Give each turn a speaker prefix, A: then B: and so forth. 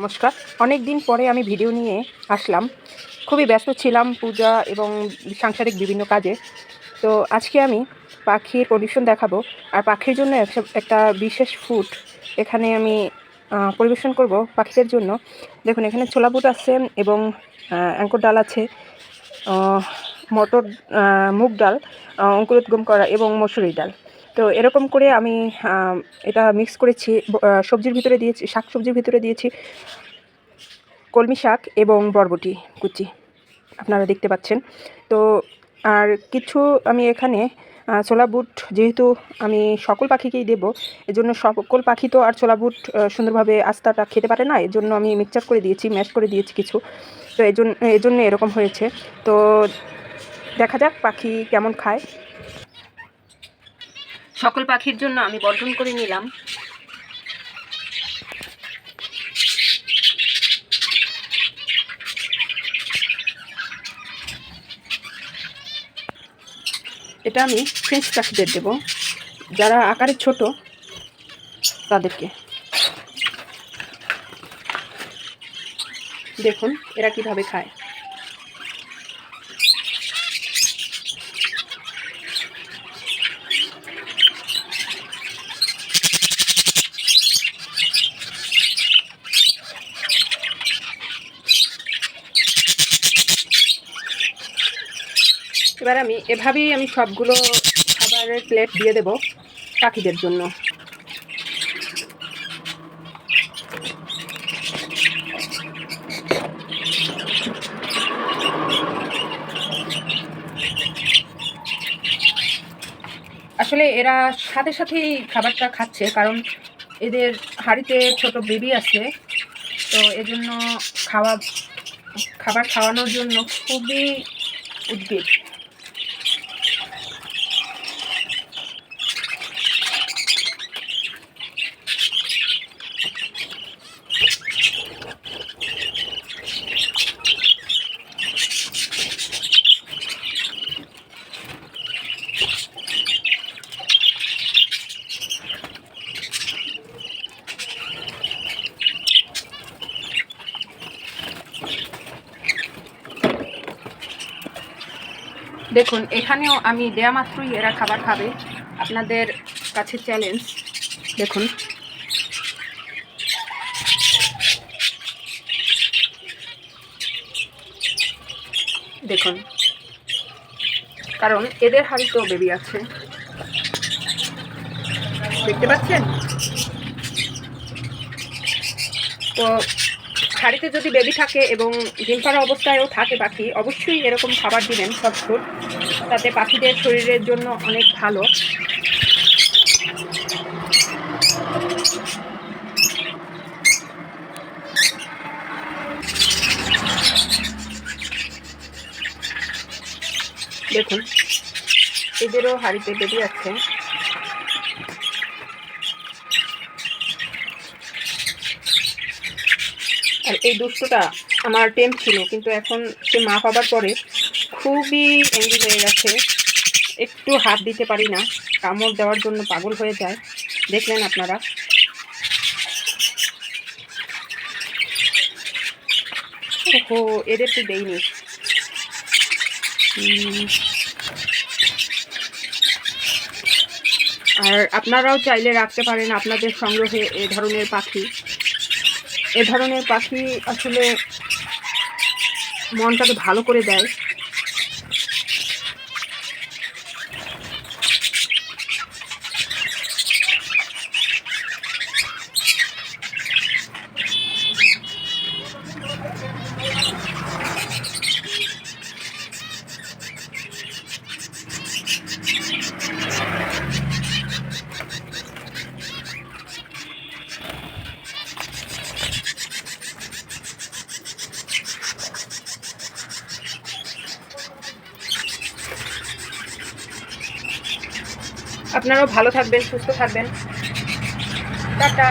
A: নমস্কার। অনেক দিন পরে আমি ভিডিও নিয়ে আসলাম। খুবই ব্যস্ত ছিলাম পূজা এবং সাংসারিক বিভিন্ন কাজে। তো আজকে আমি পাখির কন্ডিশন দেখাবো। আর পাখির জন্য একটা- বিশেষ ফুড এখানে আমি পরিবেশন করব পাখিদের জন্য। দেখুন, এখানে ছোলা বুট আছে এবং অ্যাঙ্কুর ডাল আছে মটর মুগ ডাল অঙ্কুরোদ্গম করা এবং মসুরি ডাল। তো এরকম করে আমি এটা মিক্স করেছি সবজির ভিতরে দিয়েছি, শাক সবজির ভিতরে দিয়েছি, কলমি শাক এবং বরবটি কুচি, আপনারা দেখতে পাচ্ছেন। তো আর কিছু আমি এখানে ছোলা বুট যেহেতু আমি সকল পাখিকেই দেবো, এজন্য সকল পাখি তো আর ছোলা বুট সুন্দরভাবে আস্তাটা খেতে পারে না এর জন্য আমি মিক্সচার করে দিয়েছি ম্যাশ করে দিয়েছি কিছু। তো এই জন্য এই জন্য এরকম হয়েছে। তো দেখা যাক পাখি কেমন খায়। সকল পাখির জন্য আমি বন্টন করে নিলাম। এটা আমি ফ্রেঞ্চ পাখিদের দেব। যারা আকারে ছোট, তাদেরকে। দেখুন, এরা কীভাবে খায়। এবার আমি এভাবেই আমি সবগুলো খাবারের প্লেট দিয়ে দেব পাখিদের জন্য। আসলে এরা সাথে সাথেই খাবারটা খাচ্ছে, কারণ এদের হাঁড়িতে ছোট বেবি আছে, তো এজন্য খাওয়া, খাবার খাওয়ানোর জন্য খুবই উদ্ভিদ দেখুন, এখানেও আমি দেয়া মাত্রই এরা খাবার খাবে। আপনাদের কাছে চ্যালেঞ্জ দেখুন। দেখুন। কারণ এদের হাড়িতেও বেবি আছে। দেখতে পাচ্ছেন? তো হাড়িতে যদি বেবি থাকে এবং ডিম পাড়া অবস্থায়ও থাকে পাখি, অবশ্যই এরকম খাবার দিবেন সব ফুড তাতে পাখিদের শরীরের জন্য অনেক ভালো। দেখুন, এদেরও হাড়িতে বেবি আছে। আর এই দুষ্টটা আমার টেম ছিল কিন্তু এখন সে মা পাবার পরে খুবই অ্যাঙ্গি হয়ে গেছে। একটু হাত দিতে পারি না কামড় দেওয়ার জন্য পাগল হয়ে যায়। দেখলেন আপনারা। ওহো এদের তো উম, আর আপনারাও চাইলে রাখতে পারেন আপনাদের সংগ্রহে এ ধরনের পাখি। এ ধরনের পাখি আসলে মনটাকে ভালো করে দেয়। আপনারাও ভালো থাকবেন সুস্থ থাকবেন। টাটা।